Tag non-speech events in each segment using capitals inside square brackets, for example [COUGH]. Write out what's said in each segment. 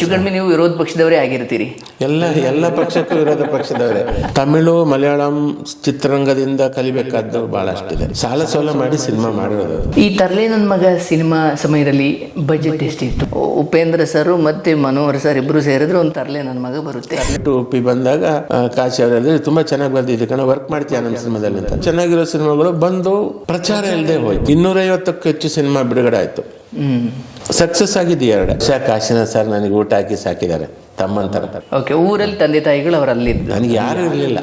ಹೆಚ್ಚು ಕಡಿಮೆ ನೀವು ವಿರೋಧ ಪಕ್ಷದವರೇ ಆಗಿರ್ತೀರಿ. ಎಲ್ಲ ಎಲ್ಲ ಪಕ್ಷಕ್ಕೂ ವಿರೋಧ ಪಕ್ಷದವರೇ. ತಮಿಳು ಮಲಯಾಳಂ ಚಿತ್ರರಂಗದಿಂದ ಕಲಿಬೇಕಾದ್ದು ಬಹಳಷ್ಟಿದೆ. ಸಾಲ ಸೋಲ ಮಾಡಿ ಸಿನಿಮಾ ಮಾಡಿರೋದು. ಈ ತರಲೆ ನನ್ನ ಮಗ ಸಿನಿಮಾ ಸಮಯದಲ್ಲಿ ಬಜೆಟ್ ಎಷ್ಟಿತ್ತು? ಉಪೇಂದ್ರ ಸರ್ ಮತ್ತೆ ಮನೋಹರ್ ಸರ್ ಇಬ್ರು ಸೇರಿದ್ರೆ ಒಂದು ತರಲೆ ನನ್ನ ಮಗ ಬರುತ್ತೆ. ಟು ಉಪ್ಪಿ ಬಂದಾಗ ಕಾಶಿ ಅವರಲ್ಲಿ ತುಂಬಾ ಚೆನ್ನಾಗಿ ಬಂದಿದೆ ಕಣ ವರ್ಕ್ ಮಾಡ್ತೀಯ ನಮ್ಮ ಸಿನಿಮಾದಲ್ಲಿ ಅಂತ. ಚೆನ್ನಾಗಿರೋ ಸಿನಿಮಾಗಳು ಬಂದು ಪ್ರಚಾರ ಇಲ್ಲದೆ ಹೋಯ್ತು. ಇನ್ನೂರೈವತ್ತಕ್ಕೂ ಹೆಚ್ಚು ಸಿನಿಮಾ ಬಿಡುಗಡೆ ಆಯ್ತು. ಸಕ್ಸಸ್ ಆಗಿದೆ ಎರಡು. ವರ್ಷ ಕಾಶಿನ ಸರ್ ನನಗೆ ಊಟ ಹಾಕಿ ಸಾಕಿದ್ದಾರೆ. ತಮ್ಮಂತರ ಓಕೆ ಊರಲ್ಲಿ ತಂದೆ ತಾಯಿಗಳು ಅವರಲ್ಲಿ ಅಲ್ಲಿದ್ದು ನನಗೆ ಯಾರು ಇರಲಿಲ್ಲ.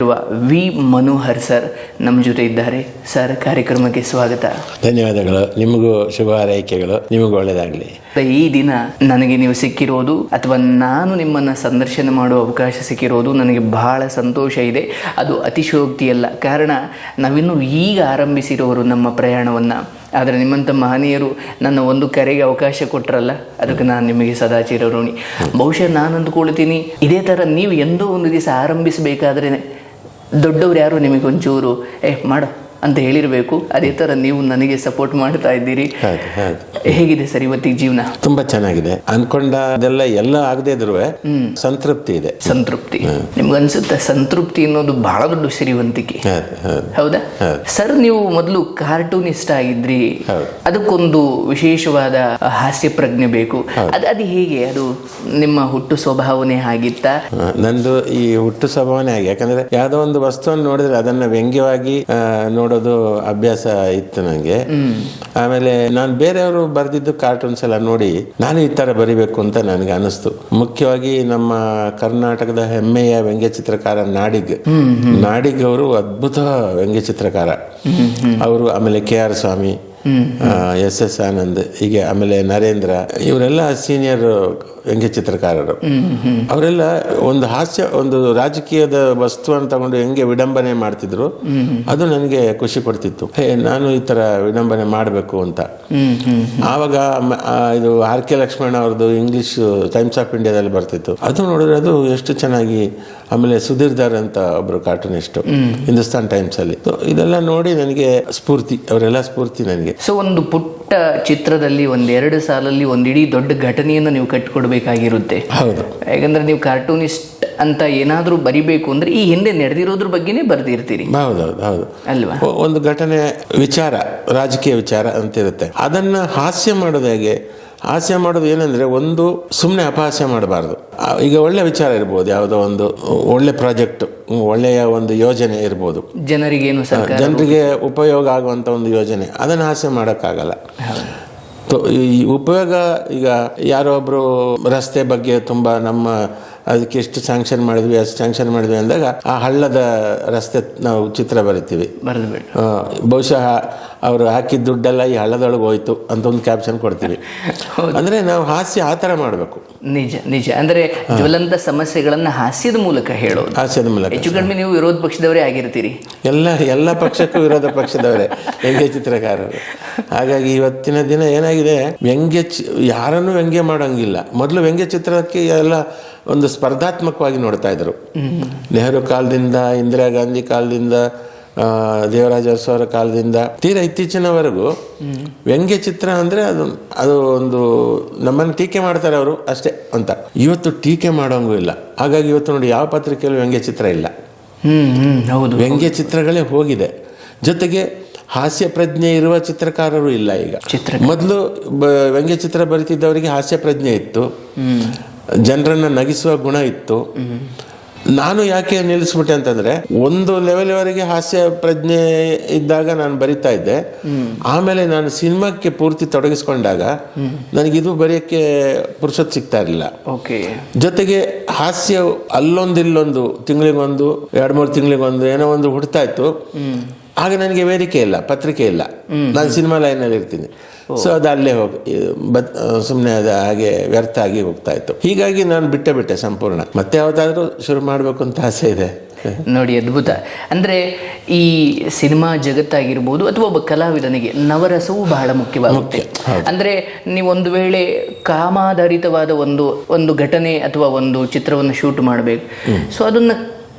ಇರುವ ವಿ ಮನೋಹರ್ ಸರ್ ನಮ್ಮ ಜೊತೆ ಇದ್ದಾರೆ. ಸರ್ ಕಾರ್ಯಕ್ರಮಕ್ಕೆ ಸ್ವಾಗತ. ಧನ್ಯವಾದಗಳು. ನಿಮಗೂ ಶುಭ ಹಾರೈಕೆಗಳು. ನಿಮಗೂ ಈ ದಿನ ನನಗೆ ನೀವು ಸಿಕ್ಕಿರೋದು ಅಥವಾ ನಾನು ನಿಮ್ಮನ್ನು ಸಂದರ್ಶನ ಮಾಡುವ ಅವಕಾಶ ಸಿಕ್ಕಿರೋದು ನನಗೆ ಬಹಳ ಸಂತೋಷ ಇದೆ. ಅದು ಅತಿಶಯೋಕ್ತಿಯಲ್ಲ ಕಾರಣ ನಾವಿನ್ನು ಈಗ ಆರಂಭಿಸಿರೋರು ನಮ್ಮ ಪ್ರಯಾಣವನ್ನು. ಆದರೆ ನಿಮ್ಮಂಥ ಮಹನೀಯರು ನನ್ನ ಒಂದು ಕರೆಗೆ ಅವಕಾಶ ಕೊಟ್ಟರಲ್ಲ ಅದಕ್ಕೆ ನಾನು ನಿಮಗೆ ಸದಾ ಚಿರಋಣಿ. ಬಹುಶಃ ನಾನು ಅಂದ್ಕೊಳ್ತೀನಿ, ಇದೇ ಥರ ನೀವು ಎಂದೋ ಒಂದು ದಿವಸ ಆರಂಭಿಸಬೇಕಾದ್ರೆ ದೊಡ್ಡವ್ರು ಯಾರು ನಿಮಗೆ ಒಂಚೂರು ಏ, ಮಾಡು ಅಂತ ಹೇಳಿರಬೇಕು. ಅದೇ ಥರ ನೀವು ನನಗೆ ಸಪೋರ್ಟ್ ಮಾಡ್ತಾ ಇದ್ದೀರಿ. ಹೇಗಿದೆ ಸರ್ ಇವತ್ತಿಗೆ ಜೀವನ? ತುಂಬಾ ಚೆನ್ನಾಗಿದೆ. ಅನ್ಕೊಂಡದೆಲ್ಲ ಎಲ್ಲ ಆಗದೆ ಇದ್ರು ಸಂತೃಪ್ತಿ ಇದೆ. ಸಂತೃಪ್ತಿ. ನಿಮ್ಗನ್ಸುತ್ತೆ ಸಂತೃಪ್ತಿ ಅನ್ನೋದು ಬಹಳ ದೊಡ್ಡ ಸಿರಿವಂತಿಕೆ. ಹೌದು ಸರ್ ನೀವು ಮೊದಲು ಕಾರ್ಟೂನಿಸ್ಟ್ ಆಗಿದ್ರಿ. ಅದಕ್ಕೊಂದು ವಿಶೇಷವಾದ ಹಾಸ್ಯ ಪ್ರಜ್ಞೆ ಬೇಕು. ಅದು ಅದು ಹೇಗೆ? ಅದು ನಿಮ್ಮ ಹುಟ್ಟು ಸ್ವಭಾವನೆ ಆಗಿತ್ತಾ? ನಂದು ಈ ಹುಟ್ಟು ಸ್ವಭಾವನೆ ಆಗಿ ಯಾಕಂದ್ರೆ ಯಾವ್ದೋ ಒಂದು ವಸ್ತುವನ್ನು ನೋಡಿದ್ರೆ ಅದನ್ನ ವ್ಯಂಗ್ಯವಾಗಿ ನೋಡೋದು ಅಭ್ಯಾಸ ಇತ್ತು ನನಗೆ ಆಮೇಲೆ ನಾನು ಬೇರೆಯವರು ಬರೆದಿದ್ದು ಕಾರ್ಟೂನ್ಸ್ ಎಲ್ಲ ನೋಡಿ ನಾನು ಈ ತರ ಬರಿಬೇಕು ಅಂತ ನನಗೆ ಅನಿಸ್ತು. ಮುಖ್ಯವಾಗಿ ನಮ್ಮ ಕರ್ನಾಟಕದ ಹೆಮ್ಮೆಯ ವ್ಯಂಗ್ಯ ಚಿತ್ರಕಾರ ನಾಡಿಗ್. ನಾಡಿಗ್ ಅವರು ಅದ್ಭುತ ವ್ಯಂಗ್ಯ ಚಿತ್ರಕಾರ ಅವರು ಆಮೇಲೆ K R Swamy S S Anand ಹೀಗೆ ಆಮೇಲೆ ನರೇಂದ್ರ ಇವರೆಲ್ಲ ಸೀನಿಯರ್ ವ್ಯಂಗ್ಯ ಚಿತ್ರಕಾರರು. ಅವರೆಲ್ಲ ಒಂದು ಹಾಸ್ಯ ಒಂದು ರಾಜಕೀಯದ ವಸ್ತುವನ್ನು ತಗೊಂಡು ಹೆಂಗೆ ವಿಡಂಬನೆ ಮಾಡ್ತಿದ್ರು ಅದು ನನಗೆ ಖುಷಿ ಕೊಡ್ತಿತ್ತು. ಹೇ ನಾನು ಈ ತರ ವಿಡಂಬನೆ ಮಾಡಬೇಕು ಅಂತ. ಆವಾಗ ಇದು ಆರ್ ಕೆ ಲಕ್ಷ್ಮಣ ಅವ್ರದ್ದು ಇಂಗ್ಲಿಷ್ ಟೈಮ್ಸ್ ಆಫ್ ಇಂಡಿಯಾದಲ್ಲಿ ಬರ್ತಿತ್ತು. ಅದು ನೋಡಿದ್ರೆ ಅದು ಎಷ್ಟು ಚೆನ್ನಾಗಿ ಆಮೇಲೆ ಸುಧೀರ್ ದಾರ್ ಅಂತ ಒಬ್ರು ಕಾರ್ಟೂನಿಸ್ಟ್ ಹಿಂದೂಸ್ತಾನ್ ಟೈಮ್ಸ್ ಅಲ್ಲಿ. ಇದೆಲ್ಲ ನೋಡಿ ನನಗೆ ಸ್ಫೂರ್ತಿ ಅವರೆಲ್ಲ ಸ್ಫೂರ್ತಿ ನನಗೆ. ಸೊ ಒಂದು ಪುಟ್ಟ ಚಿತ್ರದಲ್ಲಿ ಒಂದೆರಡು ಸಾಲಲ್ಲಿ ಒಂದಿಡೀ ದೊಡ್ಡ ಘಟನೆಯನ್ನು ನೀವು ಕಟ್ಟಿಕೊಡ್ಬೇಕಾಗಿರುತ್ತೆ. ಹೌದು. ಯಾಕಂದ್ರೆ ನೀವು ಕಾರ್ಟೂನಿಸ್ಟ್ ಅಂತ ಏನಾದರೂ ಬರಿಬೇಕು ಅಂದ್ರೆ ಈ ಹಿಂದೆ ನಡೆದಿರೋದ್ರ ಬಗ್ಗೆನೇ ಬರ್ದಿರ್ತೀರಿ. ಹೌದೌದು ಹೌದು. ಅಲ್ವಾ? ಒಂದು ಘಟನೆ ವಿಚಾರ ರಾಜಕೀಯ ವಿಚಾರ ಅಂತ ಇರುತ್ತೆ ಅದನ್ನ ಹಾಸ್ಯ ಮಾಡೋದು ಹೇಗೆ ಹಾಸ್ಯ ಮಾಡೋದು ಏನಂದರೆ ಒಂದು ಸುಮ್ಮನೆ ಅಪಹಾಸ್ಯ ಮಾಡಬಾರ್ದು. ಈಗ ಒಳ್ಳೆ ವಿಚಾರ ಇರ್ಬೋದು ಯಾವುದೋ ಒಂದು ಒಳ್ಳೆ ಪ್ರಾಜೆಕ್ಟ್ ಒಳ್ಳೆಯ ಒಂದು ಯೋಜನೆ ಇರ್ಬೋದು. ಜನರಿಗೇನು ಜನರಿಗೆ ಉಪಯೋಗ ಆಗುವಂಥ ಒಂದು ಯೋಜನೆ ಅದನ್ನು ಹಾಸ್ಯ ಮಾಡೋಕ್ಕಾಗಲ್ಲ. ಈ ಉಪಯೋಗ ಈಗ ಯಾರೋ ಒಬ್ಬರು ರಸ್ತೆ ಬಗ್ಗೆ ತುಂಬ ನಮ್ಮ ಅದಕ್ಕೆ ಎಷ್ಟು ಸ್ಯಾಂಕ್ಷನ್ ಮಾಡಿದ್ವಿ ಅಷ್ಟು ಸ್ಯಾಂಕ್ಷನ್ ಮಾಡಿದ್ವಿ ಅಂದಾಗ ಆ ಹಳ್ಳದ ರಸ್ತೆ ನಾವು ಚಿತ್ರ ಬರಿತೀವಿ. ಬಹುಶಃ ಅವರು ಹಾಕಿದ ದುಡ್ಡೆಲ್ಲ ಈ ಹಳ್ಳದೊಳಗೆ ಹೋಯ್ತು ಅಂತ ಒಂದು ಕ್ಯಾಪ್ಷನ್ ಕೊಡ್ತೀವಿ. ಅಂದ್ರೆ ನಾವು ಹಾಸ್ಯ ಆ ಥರ ಮಾಡಬೇಕು. ನಿಜ ನಿಜ. ಅಂದ್ರೆ ಜ್ವಲಂತ ಸಮಸ್ಯೆಗಳನ್ನ ಹಾಸ್ಯದ ಮೂಲಕ ಹೇಳೋದು. ಹಾಸ್ಯದ ಮೂಲಕ. ಹೆಚ್ಚು ಕಡಿಮೆ ನೀವು ವಿರೋಧ ಪಕ್ಷದವರೇ ಆಗಿರ್ತೀರಿ. ಎಲ್ಲ ಎಲ್ಲ ಪಕ್ಷಕ್ಕೂ ವಿರೋಧ ಪಕ್ಷದವರೇ ವ್ಯಂಗ್ಯ ಚಿತ್ರಕಾರರು. ಹಾಗಾಗಿ ಇವತ್ತಿನ ದಿನ ಏನಾಗಿದೆ ವ್ಯಂಗ್ಯ ಚಿ ಯಾರನ್ನು ವ್ಯಂಗ್ಯ ಮಾಡೋಂಗಿಲ್ಲ. ಮೊದಲು ವ್ಯಂಗ್ಯ ಚಿತ್ರಕ್ಕೆ ಎಲ್ಲ ಒಂದು ಸ್ಪರ್ಧಾತ್ಮಕವಾಗಿ ನೋಡ್ತಾ ಇದ್ರು. ನೆಹರು ಕಾಲದಿಂದ ಇಂದಿರಾ ಗಾಂಧಿ ಕಾಲದಿಂದ ದೇವರಾಜ ಅವರ ಕಾಲದಿಂದ ತೀರಾ ಇತ್ತೀಚಿನವರೆಗೂ ವ್ಯಂಗ್ಯ ಚಿತ್ರ ಅಂದರೆ ಅದು ಅದು ಒಂದು ನಮ್ಮನ್ನು ಟೀಕೆ ಮಾಡ್ತಾರೆ ಅವರು ಅಷ್ಟೇ ಅಂತ. ಇವತ್ತು ಟೀಕೆ ಮಾಡೋಂಗೂ ಇಲ್ಲ. ಹಾಗಾಗಿ ಇವತ್ತು ನೋಡಿ ಯಾವ ಪತ್ರಿಕೆಯಲ್ಲೂ ವ್ಯಂಗ್ಯ ಚಿತ್ರ ಇಲ್ಲ. ಹೌದು. ವ್ಯಂಗ್ಯ ಚಿತ್ರಗಳೇ ಹೋಗಿದೆ. ಜೊತೆಗೆ ಹಾಸ್ಯ ಪ್ರಜ್ಞೆ ಇರುವ ಚಿತ್ರಕಾರರು ಇಲ್ಲ ಈಗ. ಚಿತ್ರ ಮೊದಲು ವ್ಯಂಗ್ಯ ಚಿತ್ರ ಬರೀತಿದ್ದವರಿಗೆ ಹಾಸ್ಯ ಪ್ರಜ್ಞೆ ಇತ್ತು. ಜನರನ್ನು ನಗಿಸುವ ಗುಣ ಇತ್ತು. ನಾನು ಯಾಕೆ ನಿಲ್ಲಿಸ್ಬಿಟ್ಟೆ ಅಂತಂದ್ರೆ ಒಂದು ಲೆವೆಲ್ ವರೆಗೆ ಹಾಸ್ಯ ಪ್ರಜ್ಞೆ ಇದ್ದಾಗ ನಾನು ಬರಿತಾ ಇದ್ದೆ. ಆಮೇಲೆ ನಾನು ಸಿನಿಮಾಕ್ಕೆ ಪೂರ್ತಿ ತೊಡಗಿಸ್ಕೊಂಡಾಗ ನನಗಿದು ಬರೆಯಕ್ಕೆ ಪುರುಷತ್ ಸಿಗ್ತಾ ಇರಲಿಲ್ಲ. ಓಕೆ. ಜೊತೆಗೆ ಹಾಸ್ಯ ಅಲ್ಲೊಂದು ಇಲ್ಲೊಂದು ತಿಂಗಳಿಗೊಂದು ಎರಡು ಮೂರು ತಿಂಗಳಿಗೊಂದು ಏನೋ ಒಂದು ಹುಡ್ತಾ ಇತ್ತು. ಆಗ ನನಗೆ ವೇದಿಕೆ ಇಲ್ಲ ಪತ್ರಿಕೆ ಇಲ್ಲ. ನಾನು ಸಿನಿಮಾ ಲೈನಲ್ಲಿ ಇರ್ತೀನಿ. ಸೊ ಅದು ಅಲ್ಲೇ ಹೋಗಿ ಬತ್ ಸುಮ್ಮನೆ ಅದು ಹಾಗೆ ವ್ಯರ್ಥ ಆಗಿ ಹೋಗ್ತಾ ಇತ್ತು. ಹೀಗಾಗಿ ನಾನು ಬಿಟ್ಟೆ ಬಿಟ್ಟೆ ಸಂಪೂರ್ಣ. ಮತ್ತೆ ಯಾವುದಾದ್ರೂ ಶುರು ಮಾಡಬೇಕು ಅಂತ ಆಸೆ ಇದೆ. ನೋಡಿ ಅದ್ಭುತ. ಅಂದ್ರೆ ಈ ಸಿನಿಮಾ ಜಗತ್ತಾಗಿರ್ಬೋದು ಅಥವಾ ಒಬ್ಬ ಕಲಾವಿದನಿಗೆ ನವರಸವು ಬಹಳ ಮುಖ್ಯವಾಗುತ್ತೆ. ಅಂದ್ರೆ ನೀವು ಒಂದು ವೇಳೆ ಕಾಮಾಧಾರಿತವಾದ ಒಂದು ಒಂದು ಘಟನೆ ಅಥವಾ ಒಂದು ಚಿತ್ರವನ್ನು ಶೂಟ್ ಮಾಡಬೇಕು. ಸೊ ಅದನ್ನ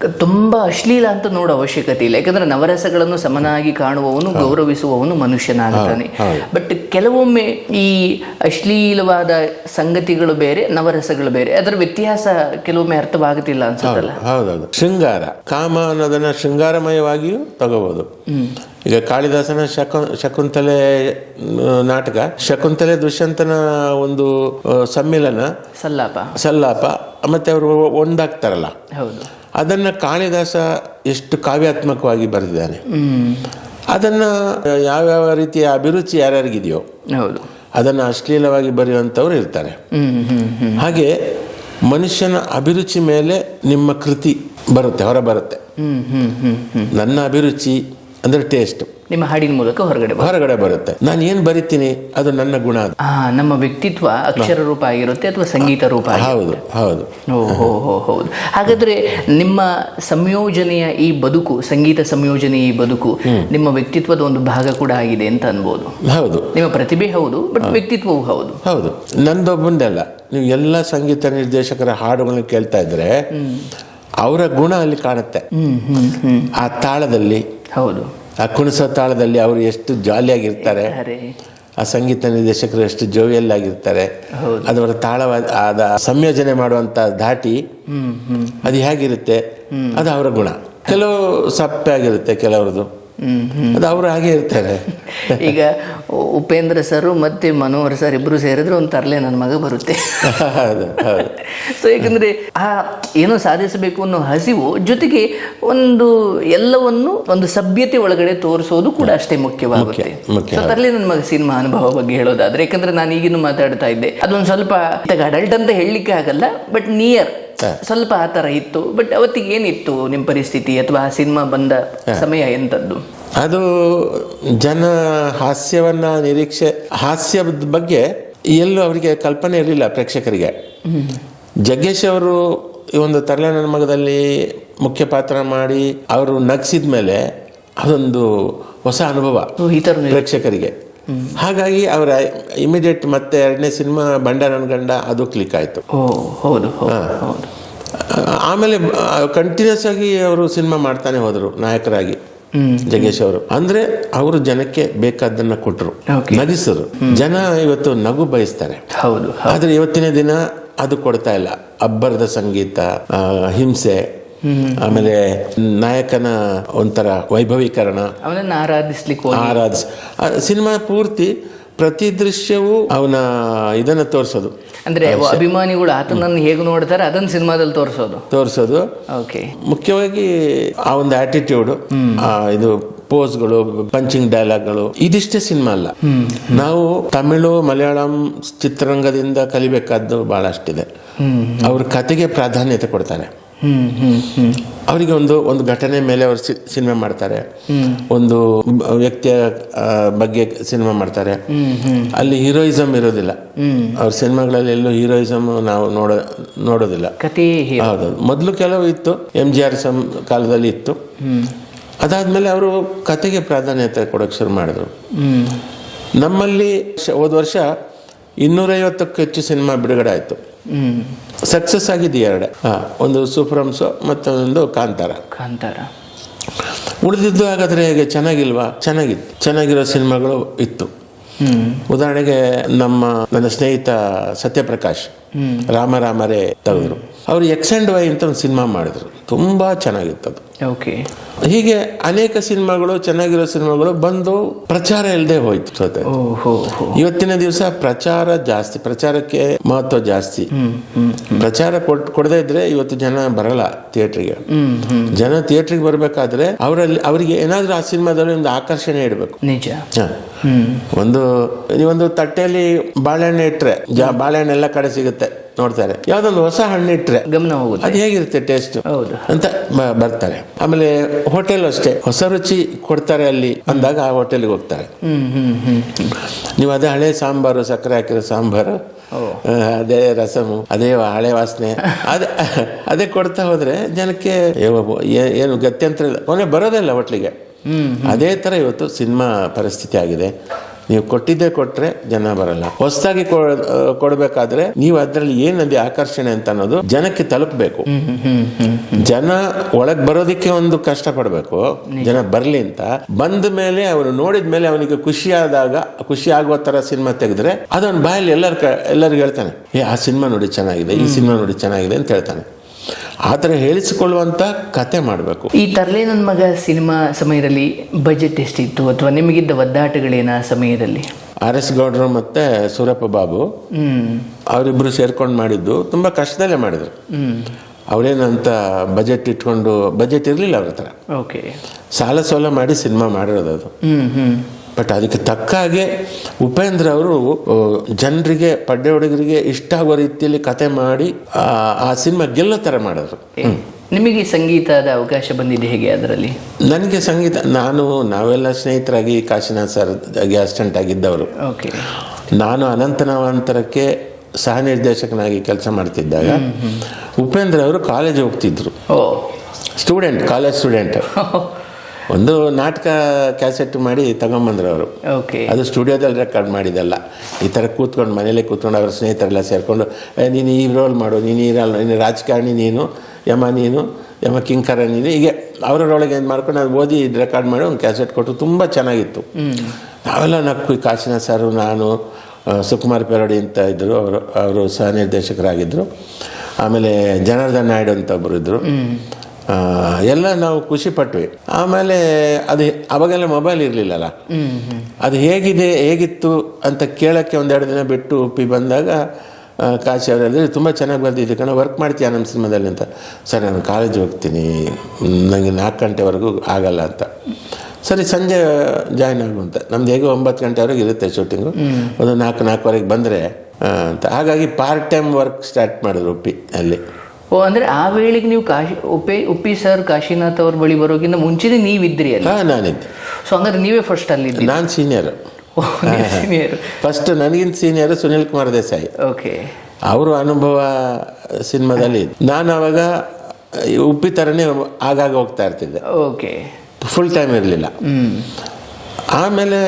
ತುಂಬಾ ಅಶ್ಲೀಲ ಅಂತ ನೋಡೋ ಅವಶ್ಯಕತೆ ಇಲ್ಲ. ಯಾಕಂದ್ರೆ ನವರಸಗಳನ್ನು ಸಮನಾಗಿ ಕಾಣುವವನು ಗೌರವಿಸುವವನು ಮನುಷ್ಯನಾಗ್ತಾನೆ. ಬಟ್ ಕೆಲವೊಮ್ಮೆ ಈ ಅಶ್ಲೀಲವಾದ ಸಂಗತಿಗಳು ಬೇರೆ ನವರಸಗಳು ಬೇರೆ. ಅದರ ವ್ಯತ್ಯಾಸ ಕೆಲವೊಮ್ಮೆ ಅರ್ಥವಾಗುತ್ತಿಲ್ಲ ಅನ್ಸುತ್ತಲ್ಲ. ಹೌದೌದು. ಶೃಂಗಾರ. ಕಾಮ ಅನ್ನೋದನ್ನ ಶೃಂಗಾರಮಯವಾಗಿಯೂ ತಗೋಬಹುದು ಈಗ ಕಾಳಿದಾಸನ ಶಕು ಶಕುಂತಲೆ ನಾಟಕ. ಶಕುಂತಲೆ ದುಷ್ಯಂತನ ಒಂದು ಸಮ್ಮಿಲನ ಸಲ್ಲಾಪ. ಸಲ್ಲಾಪ. ಮತ್ತೆ ಅವರು ಒಂದಾಗ್ತಾರಲ್ಲ. ಹೌದು. ಅದನ್ನ ಕಾಳಿದಾಸ ಎಷ್ಟು ಕಾವ್ಯಾತ್ಮಕವಾಗಿ ಬರೆದಿದ್ದಾನೆ. ಅದನ್ನು ಯಾವ್ಯಾವ ರೀತಿಯ ಅಭಿರುಚಿ ಯಾರ್ಯಾರಿಗಿದೆಯೋ ಹೌದು. ಅದನ್ನು ಅಶ್ಲೀಲವಾಗಿ ಬರೆಯುವಂಥವ್ರು ಇರ್ತಾರೆ. ಹಾಗೆ ಮನುಷ್ಯನ ಅಭಿರುಚಿ ಮೇಲೆ ನಿಮ್ಮ ಕೃತಿ ಬರುತ್ತೆ ಹೊರ ಬರುತ್ತೆ ನನ್ನ ಅಭಿರುಚಿ ಅಂದ್ರೆ ಟೇಸ್ಟ್ ನಿಮ್ಮ ಹಾಡಿನ ಮೂಲಕ ಹೊರಗಡೆ. ಹೊರಗಡೆ ಬರುತ್ತೆ. ನಾನು ಏನು ಬರಿತೀನಿ? ಅದು ನನ್ನ ಗುಣ ಅದು. ನಮ್ಮ ವ್ಯಕ್ತಿತ್ವ ಅಕ್ಷರ ರೂಪ ಆಗಿರುತ್ತೆ ಅಥವಾ ಸಂಗೀತ ರೂಪ ಹೌದು ಹೌದು. ಓ ಹೋ. ಹೋ ಹೌದು. ಹಾಗಾದ್ರೆ ನಿಮ್ಮ ಸಂಯೋಜನೆಯ ಈ ಬದುಕು ಸಂಗೀತ ಸಂಯೋಜನೆ ಈ ಬದುಕು ನಿಮ್ಮ ವ್ಯಕ್ತಿತ್ವದ ಒಂದು ಭಾಗ ಕೂಡ ಆಗಿದೆ ಅಂತ ಅನ್ಬೋದು. ಹೌದು. ನಿಮ್ಮ ಪ್ರತಿಭೆ ಹೌದು ಬಟ್ ವ್ಯಕ್ತಿತ್ವವೂ ಹೌದು. ಹೌದು. ನಂದೊಬ್ಬಂದಲ್ಲ ನೀವು ಎಲ್ಲ ಸಂಗೀತ ನಿರ್ದೇಶಕರ ಹಾಡುಗಳನ್ನ ಕೇಳ್ತಾ ಇದ್ರೆ ಅವರ ಗುಣ ಅಲ್ಲಿ ಕಾಣುತ್ತೆ. ಆ ತಾಳದಲ್ಲಿ ಹೌದು. ಆ ಕುಣಿಸೋ ತಾಳದಲ್ಲಿ ಅವರು ಎಷ್ಟು ಜಾಲಿಯಾಗಿರ್ತಾರೆ. ಆ ಸಂಗೀತ ನಿರ್ದೇಶಕರು ಎಷ್ಟು ಜೋವಿಯಲ್ ಆಗಿರ್ತಾರೆ. ಅದರ ತಾಳವಾದ ಆದ ಸಂಯೋಜನೆ ಮಾಡುವಂತ ಧಾಟಿ ಅದು ಹೇಗಿರುತ್ತೆ? ಅದು ಅವರ ಗುಣ. ಕೆಲವು ಸಪ್ಪೆ ಆಗಿರುತ್ತೆ ಕೆಲವ್ರದ್ದು. ಅದು ಅವರು ಹಾಗೆ ಇರ್ತಾರೆ. [LAUGHS] ಈಗ ಉಪೇಂದ್ರ ಸರ್ ಮತ್ತೆ ಮನೋಹರ್ ಸರ್ ಇಬ್ರು ಸೇರಿದ್ರೆ ಒಂದು ತರಲೆ ನನ್ನ ಮಗ ಬರುತ್ತೆ. [LAUGHS] ಸೊ ಯಾಕಂದ್ರೆ ಆ ಏನೋ ಸಾಧಿಸಬೇಕು ಅನ್ನೋ ಹಸಿವು ಜೊತೆಗೆ ಒಂದು ಎಲ್ಲವನ್ನು ಒಂದು ಸಭ್ಯತೆ ಒಳಗಡೆ ತೋರಿಸೋದು ಕೂಡ ಅಷ್ಟೇ ಮುಖ್ಯವಾಗುತ್ತೆ. ಮುಖ್ಯ, ಮುಖ್ಯ. ಸೊ ತರಲೆ ನನ್ನ ಮಗ ಸಿನಿಮಾ ಅನುಭವ ಬಗ್ಗೆ ಹೇಳೋದಾದ್ರೆ ಯಾಕಂದ್ರೆ ನಾನು ಈಗಿನೂ ಮಾತಾಡ್ತಾ ಇದ್ದೆ. ಅದೊಂದು ಸ್ವಲ್ಪ ಅಡಲ್ಟ್ ಅಂತ ಹೇಳಲಿಕ್ಕೆ ಆಗಲ್ಲ ಬಟ್ ನಿಯರ್. ಸ್ವಲ್ಪ ಆ ಥರ ಇತ್ತು. ಬಟ್ ಅವತ್ತಿಗೆ ಏನಿತ್ತು ನಿಮ್ಮ ಪರಿಸ್ಥಿತಿ ಅಥವಾ ಆ ಸಿನಿಮಾ ಬಂದ ಸಮಯ ಎಂಥದ್ದು? ಅದು ಜನ ಹಾಸ್ಯವನ್ನ ನಿರೀಕ್ಷೆ ಹಾಸ್ಯದ ಬಗ್ಗೆ ಎಲ್ಲೂ ಅವರಿಗೆ ಕಲ್ಪನೆ ಇರಲಿಲ್ಲ ಪ್ರೇಕ್ಷಕರಿಗೆ. ಜಗ್ಗೇಶ್ ಅವರು ಈ ಒಂದು ತರಲೆ ನನ್ನ ಮಗದಲ್ಲಿ ಮುಖ್ಯ ಪಾತ್ರ ಮಾಡಿ ಅವರು ನಗ್ಸಿದ ಮೇಲೆ ಅದೊಂದು ಹೊಸ ಅನುಭವ ಪ್ರೇಕ್ಷಕರಿಗೆ. ಹಾಗಾಗಿ ಅವರ ಇಮಿಡಿಯೇಟ್ ಮತ್ತೆ ಎರಡನೇ ಸಿನಿಮಾ ಬಂಡ ನನ್ನ ಗಂಡ ಅದು ಕ್ಲಿಕ್ ಆಯಿತು. ಹೌದು ಆಮೇಲೆ ಕಂಟಿನ್ಯೂಸ್ ಆಗಿ ಅವರು ಸಿನಿಮಾ ಮಾಡ್ತಾನೆ ಹೋದರು ನಾಯಕರಾಗಿ ಜಗೇಶ್ ಅವರು. ಅಂದ್ರೆ ಅವರು ಜನಕ್ಕೆ ಬೇಕಾದ್ದನ್ನ ಕೊಟ್ಟರು ನಗಿಸರು. ಜನ ಇವತ್ತು ನಗು ಬಯಸ್ತಾರೆ. ಆದ್ರೆ ಇವತ್ತಿನ ದಿನ ಅದು ಕೊಡ್ತಾ ಇಲ್ಲ. ಅಬ್ಬರದ ಸಂಗೀತ ಹಿಂಸೆ ಆಮೇಲೆ ನಾಯಕನ ಒಂಥರ ವೈಭವೀಕರಣ. ಅವನನ್ನ ಆರಾಧಿಸ್ಲಿಕ್ಕೆ ಆರಾಧಿಸ್ ಸಿನಿಮಾ ಪೂರ್ತಿ ಪ್ರತಿ ದೃಶ್ಯವೂ ಅವನ ಇದನ್ನ ತೋರಿಸೋದು. ಅಂದ್ರೆ ಅಭಿಮಾನಿಗಳು ಆತನನ್ನು ಹೇಗೆ ನೋಡ್ತಾರೆ ಅದನ್ನ ಸಿನಿಮಾದಲ್ಲಿ ತೋರಿಸೋದು. ತೋರಿಸೋದು. ಓಕೆ. ಮುಖ್ಯವಾಗಿ ಆ ಒಂದು ಆಟಿಟ್ಯೂಡ್ ಇದು ಪೋಸ್ಗಳು ಪಂಚಿಂಗ್ ಡೈಲಾಗ್ಗಳು ಇದಿಷ್ಟೇ ಸಿನಿಮಾ ಅಲ್ಲ. ನಾವು ತಮಿಳು ಮಲಯಾಳಂ ಚಿತ್ರರಂಗದಿಂದ ಕಲಿಬೇಕಾದ್ದು ಬಹಳಷ್ಟಿದೆ. ಅವ್ರ ಕತೆಗೆ ಪ್ರಾಧಾನ್ಯತೆ ಕೊಡ್ತಾರೆ. ಅವರಿಗೆ ಒಂದು ಒಂದು ಘಟನೆ ಮೇಲೆ ಅವರು ಸಿನಿಮಾ ಮಾಡ್ತಾರೆ. ಒಂದು ವ್ಯಕ್ತಿಯ ಬಗ್ಗೆ ಸಿನಿಮಾ ಮಾಡ್ತಾರೆ. ಅಲ್ಲಿ ಹೀರೋಯಿಸಮ್ ಇರೋದಿಲ್ಲ. ಅವ್ರ ಸಿನಿಮಾಗಳಲ್ಲಿ ಎಲ್ಲೂ ಹೀರೋಯಿಸಮ್ ನಾವು ನೋಡ ನೋಡೋದಿಲ್ಲ. ಹೌದೌದು. ಮೊದಲು ಕೆಲವು ಇತ್ತು. ಎಂ ಜಿ ಆರ್ ಸಮ್ ಕಾಲದಲ್ಲಿ ಇತ್ತು. ಅದಾದ್ಮೇಲೆ ಅವರು ಕತೆಗೆ ಪ್ರಾಧಾನ್ಯತೆ ಕೊಡೋಕೆ ಶುರು ಮಾಡಿದ್ರು. ನಮ್ಮಲ್ಲಿ ಹೋದ ವರ್ಷ ಇನ್ನೂರೈವತ್ತಕ್ಕೂ ಹೆಚ್ಚು ಸಿನಿಮಾ ಬಿಡುಗಡೆ ಆಯಿತು. ಸಕ್ಸಸ್ ಆಗಿದೆ ಎರಡೇ. ಒಂದು ಒಂದು ಮತ್ತೆ ಮತ್ತೊಂದು ಕಾಂತಾರ. ಕಾಂತಾರ. ಉಳಿದಿದ್ದು ಹಾಗಾದ್ರೆ ಹೇಗೆ? ಚೆನ್ನಾಗಿಲ್ವಾ? ಚೆನ್ನಾಗಿತ್ತು. ಚೆನ್ನಾಗಿರೋ ಸಿನಿಮಾಗಳು ಇತ್ತು. ಹ್ಮ್ ಉದಾಹರಣೆಗೆ ನಮ್ಮ ನನ್ನ ಸ್ನೇಹಿತ ಸತ್ಯಪ್ರಕಾಶ್ ರಾಮ ರಾಮರೇ ತೆಗೆದ್ರು ಅವರು ಎಕ್ಸ್ ಆ್ಯಂಡ್ ವೈ ಅಂತ ಒಂದು ಸಿನಿಮಾ ಮಾಡಿದ್ರು. ತುಂಬಾ ಚೆನ್ನಾಗಿತ್ತು ಅದು ಓಕೆ ಹೀಗೆ ಅನೇಕ ಸಿನಿಮಾಗಳು ಚೆನ್ನಾಗಿರೋ ಸಿನಿಮಾಗಳು ಬಂದು ಪ್ರಚಾರ ಇಲ್ಲದೆ ಹೋಯ್ತು ಸೊತೆ ಇವತ್ತಿನ ದಿವಸ ಪ್ರಚಾರ ಜಾಸ್ತಿ ಪ್ರಚಾರಕ್ಕೆ ಮಹತ್ವ ಜಾಸ್ತಿ. ಪ್ರಚಾರ ಕೊಟ್ ಕೊಡದೇ ಇದ್ರೆ ಇವತ್ತು ಜನ ಬರಲ್ಲ ಥಿಯೇಟ್ರಿಗೆ ಜನ ಥಿಯೇಟ್ರಿಗೆ ಬರಬೇಕಾದ್ರೆ ಅವರಲ್ಲಿ ಅವರಿಗೆ ಏನಾದ್ರೂ ಆ ಸಿನಿಮಾದಲ್ಲಿ ಒಂದು ಆಕರ್ಷಣೆ ಇಡಬೇಕು. ನಿಜ. ಒಂದು ಒಂದು ತಟ್ಟೆಯಲ್ಲಿ ಬಾಳೆಹಣ್ಣು ಇಟ್ರೆ ಬಾಳೆಹಣ್ಣು ಎಲ್ಲ ಕಡೆ ಸಿಗುತ್ತೆ. ನೋಡ್ತಾರೆ. ಯಾವ್ದೊಂದು ಹೊಸ ಹಣ್ಣು ಇಟ್ಟರೆ ಗಮನ ಹೋಗುತ್ತೆ. ಅದು ಹೇಗಿರುತ್ತೆ ಟೇಸ್ಟ್ ಹೌದು. ಅಂತ ಬರ್ತಾರೆ. ಆಮೇಲೆ ಹೋಟೆಲ್ ಅಷ್ಟೇ. ಹೊಸ ರುಚಿ ಕೊಡ್ತಾರೆ ಅಲ್ಲಿ. ಅಂದಾಗ ಆ ಹೋಟೆಲ್ಗೆ ಹೋಗ್ತಾರೆ. ನೀವು ಅದೇ ಹಳೆ ಸಾಂಬಾರು ಸಕ್ಕರೆ ಹಾಕಿರೋ ಸಾಂಬಾರು ಅದೇ ರಸಮು ಅದೇ ಹಳೆ ವಾಸನೆ. ಅದೇ ಅದೇ ಕೊಡ್ತಾ ಹೋದ್ರೆ ಜನಕ್ಕೆ ಏನು ಗತ್ಯಂತರ ಇಲ್ಲ. ಕೊನೆ ಬರೋದೇ ಇಲ್ಲ ಹೋಟ್ಲಿಗೆ ಅದೇ ಥರ ಇವತ್ತು ಸಿನಿಮಾ ಪರಿಸ್ಥಿತಿ ಆಗಿದೆ. ನೀವು ಕೊಟ್ಟಿದ್ದೇ ಕೊಟ್ರೆ ಜನ ಬರಲ್ಲ. ಹೊಸದಾಗಿ ಕೊಡಬೇಕಾದ್ರೆ ನೀವು ಅದರಲ್ಲಿ ಏನದು ಆಕರ್ಷಣೆ ಅಂತ ಅನ್ನೋದು ಜನಕ್ಕೆ ತಲುಪಬೇಕು. ಜನ ಒಳಗ್ ಬರೋದಕ್ಕೆ ಒಂದು ಕಷ್ಟ ಪಡಬೇಕು ಜನ ಬರ್ಲಿ ಅಂತ. ಬಂದ ಮೇಲೆ ಅವನು ನೋಡಿದ ಮೇಲೆ ಅವನಿಗೆ ಖುಷಿ ಆದಾಗ ಖುಷಿ ಆಗುವ ತರ ಸಿನಿಮಾ ತೆಗೆದ್ರೆ ಅದೊಂದು ಬಾಯಲ್ಲಿ ಎಲ್ಲರ ಎಲ್ಲರಿಗೂ ಹೇಳ್ತಾನೆ ಏ ಆ ಸಿನಿಮಾ ನೋಡಿ ಚೆನ್ನಾಗಿದೆ ಈ ಸಿನಿಮಾ ನೋಡಿ ಚೆನ್ನಾಗಿದೆ ಅಂತ ಹೇಳ್ತಾನೆ. ಆ ಥರ ಹೇಳಿಸಿಕೊಳ್ಳುವಂತ ಕತೆ ಮಾಡಬೇಕು. ಈ ತರಲೆ ನನ್ನ ಮಗ ಸಿನಿಮಾ ಸಮಯದಲ್ಲಿ ಬಜೆಟ್ ಎಷ್ಟಿತ್ತು ಅಥವಾ ನಿಮಗಿದ್ದ ಒದ್ದಾಟಗಳೇನ ಆ ಸಮಯದಲ್ಲಿ? ಆರ್ ಎಸ್ ಗೌಡ್ರು ಮತ್ತೆ ಸೂರಪ್ಪ ಬಾಬು ಅವರಿಬ್ಬರು ಸೇರ್ಕೊಂಡು ಮಾಡಿದ್ದು ತುಂಬಾ ಕಷ್ಟದಲ್ಲೇ ಮಾಡಿದ್ರು. ಅವರೇನಂತ ಬಜೆಟ್ ಇಟ್ಕೊಂಡು ಬಜೆಟ್ ಇರಲಿಲ್ಲ ಅವ್ರ ಹತ್ರ. ಓಕೆ ಸಾಲ ಸೋಲ ಮಾಡಿ ಸಿನಿಮಾ ಮಾಡಿರೋದು ಅದು. ಹ್ಮ್ ಹ್ಮ್. ಬಟ್ ಅದಕ್ಕೆ ತಕ್ಕ ಹಾಗೆ ಉಪೇಂದ್ರ ಅವರು ಜನರಿಗೆ ಪಡ್ಡೆ ಹುಡುಗರಿಗೆ ಇಷ್ಟ ಆಗೋ ರೀತಿಯಲ್ಲಿ ಕತೆ ಮಾಡಿ ಆ, ಸಿನಿಮಾ ಗೆಲ್ಲೋ ಥರ ಮಾಡಿದ್ರು. ನಿಮಗೆ ಸಂಗೀತದ ಅವಕಾಶ ಬಂದಿದೆ ಹೇಗೆ ಅದರಲ್ಲಿ? ನನಗೆ ಸಂಗೀತ ನಾನು ನಾವೆಲ್ಲ ಸ್ನೇಹಿತರಾಗಿ ಕಾಶಿನಾಥ್ ಸರ್ ಅಸಿಸ್ಟೆಂಟ್ ಆಗಿದ್ದವರು. ಓಕೆ. ನಾನು ಅನಂತನಾವಂತರಕ್ಕೆ ಸಹ ನಿರ್ದೇಶಕನಾಗಿ ಕೆಲಸ ಮಾಡ್ತಿದ್ದಾಗ ಉಪೇಂದ್ರ ಅವರು ಕಾಲೇಜ್ ಹೋಗ್ತಿದ್ರು. ಸ್ಟೂಡೆಂಟ್ ಕಾಲೇಜ್ ಸ್ಟೂಡೆಂಟ್ ಒಂದು ನಾಟಕ ಕ್ಯಾಸೆಟ್ ಮಾಡಿ ತಗೊಂಬಂದ್ರು ಅವರು ಓಕೆ ಅದು ಸ್ಟುಡಿಯೋದಲ್ಲಿ ರೆಕಾರ್ಡ್ ಮಾಡಿದಲ್ಲ. ಈ ಥರ ಕೂತ್ಕೊಂಡು ಮನೇಲೆ ಕೂತ್ಕೊಂಡು ಅವ್ರ ಸ್ನೇಹಿತರೆಲ್ಲ ಸೇರಿಕೊಂಡು ನೀನು ಈ ರೋಲ್ ಮಾಡು ನೀನು ಈ ರೋಲ್ ನೀನು ರಾಜಕಾರಣಿ ನೀನು ಯಮ ನೀನು ಯಮ ಕಿಂಕರ ನೀನು. ಹೀಗೆ ಅವರೊಳಗೆ ಏನು ಮಾಡ್ಕೊಂಡು ಅದು ಓದಿ ರೆಕಾರ್ಡ್ ಮಾಡಿ ಒಂದು ಕ್ಯಾಸೆಟ್ ಕೊಟ್ಟು ತುಂಬ ಚೆನ್ನಾಗಿತ್ತು. ನಾವೆಲ್ಲ ನಕ್ಕು ಕಾಶಿನ ಸರ್ ನಾನು ಸುಕುಮಾರ್ ಪೆರಡಿ ಅಂತ ಇದ್ದರು ಅವರು ಅವರು ಸಹ ನಿರ್ದೇಶಕರಾಗಿದ್ದರು ಆಮೇಲೆ ಜನಾರ್ದನ್ ನಾಯ್ಡು ಅಂತ ಒಬ್ಬರು ಇದ್ದರು ಎಲ್ಲ ನಾವು ಖುಷಿ ಪಟ್ವಿ. ಆಮೇಲೆ ಅದು ಅವಾಗೆಲ್ಲ ಮೊಬೈಲ್ ಇರಲಿಲ್ಲಲ್ಲ? ಅದು ಹೇಗಿದೆ ಹೇಗಿತ್ತು ಅಂತ ಕೇಳೋಕ್ಕೆ ಒಂದೆರಡು ದಿನ ಬಿಟ್ಟು ಉಪ್ಪಿ ಬಂದಾಗ ಕಾಶಿ ಅವರಲ್ಲಿ ತುಂಬ ಚೆನ್ನಾಗಿ ಬರ್ದಿದ್ದೆ ಕಣ ವರ್ಕ್ ಮಾಡ್ತೀಯಾ ನಮ್ಮ ಸಿನಿಮಾದಲ್ಲಿ ಅಂತ? ಸರಿ ನಾನು ಕಾಲೇಜ್ ಹೋಗ್ತೀನಿ. ನನಗೆ ನಾಲ್ಕು ಗಂಟೆವರೆಗೂ ಆಗಲ್ಲ ಅಂತ. ಸರಿ ಸಂಜೆ ಜಾಯ್ನ್ ಆಗು ಅಂತ. ನಮ್ದು ಹೇಗೆ ಒಂಬತ್ತು ಗಂಟೆವರೆಗೆ ಇರುತ್ತೆ ಶೂಟಿಂಗು ಒಂದು ನಾಲ್ಕು ನಾಲ್ಕುವರೆಗೆ ಬಂದರೆ ಅಂತ. ಹಾಗಾಗಿ ಪಾರ್ಟ್ ಟೈಮ್ ವರ್ಕ್ ಸ್ಟಾರ್ಟ್ ಮಾಡಿದ್ರು ಉಪ್ಪಿ ಅಲ್ಲಿ. ಓ ಅಂದ್ರೆ ಆ ವೇಳೆಗೆ ನೀವು ಕಾಶಿ ಉಪ್ಪಿ ಉಪ್ಪಿ ಸರ್ ಕಾಶಿನಾಥ್ ಅವ್ರ ಬಳಿ ಬರೋಕ್ಕಿಂತ ಮುಂಚೆನೆ ನೀವಿದ್ರಿ ಅಲ್ಲ? ಹಾಂ ನಾನಿದ್ದೆ. ಸೊ ಹಂಗಾದ್ರೆ ನೀವೇ ಫಸ್ಟ್ ಅಲ್ಲಿ ನಾನು ಸೀನಿಯರ್ ಸೀನಿಯರ್ ಫಸ್ಟ್ ನನಗಿಂತ ಸೀನಿಯರ್ ಸುನಿಲ್ ಕುಮಾರ್ ದೇಸಾಯಿ. ಓಕೆ ಅವರು ಅನುಭವ ಸಿನಿಮಾದಲ್ಲಿ. ನಾನು ಅವಾಗ ಉಪ್ಪಿ ಥರನೇ ಆಗಾಗ ಹೋಗ್ತಾ ಇರ್ತಿದ್ದೆ. ಓಕೆ ಫುಲ್ ಟೈಮ್ ಇರಲಿಲ್ಲ. ಆಮೇಲೆ